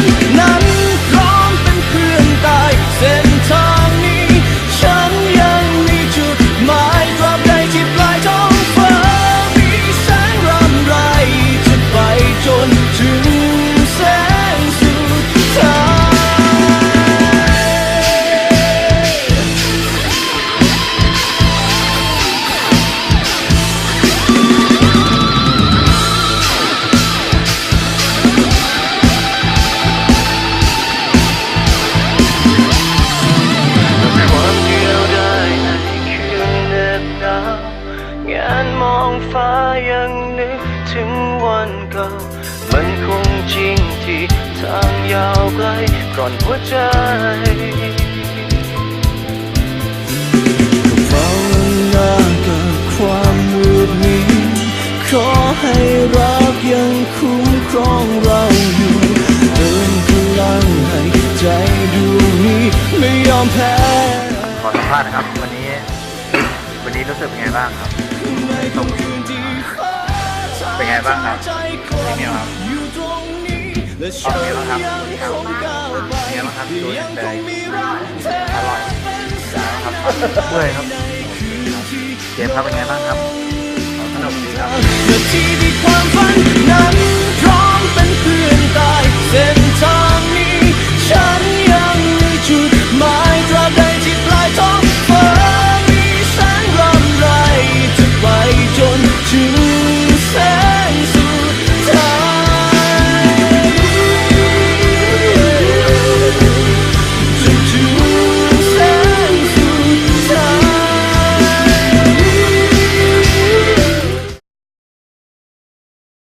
ค ยังนึกถึงวันเก่า มันคงจริงที่ทางยาวไกลก่อนหัวใจภาวนากับความมืดมิดขอให้รักยังคุ้มครองเราอยู่เติมพลังให้ใจดวงนี้ไม่ยอมแพ้ขอสัมภาษณ์นะครับวันนี้ วันนี้รู้สึกเป็นไงบ้างครับส่งคืนที่ฟ้าเป็นไงบ้างครับใจกลับอยู่ตรงนี้และฉันยังคงก้าวไปเป็นไงบ้างครับดูยังแดคงงมีรักเธออร่อยเป็นแสงครับเมื่อยครับเกมครับเป็นไงบ้างครับสนุกดีครับ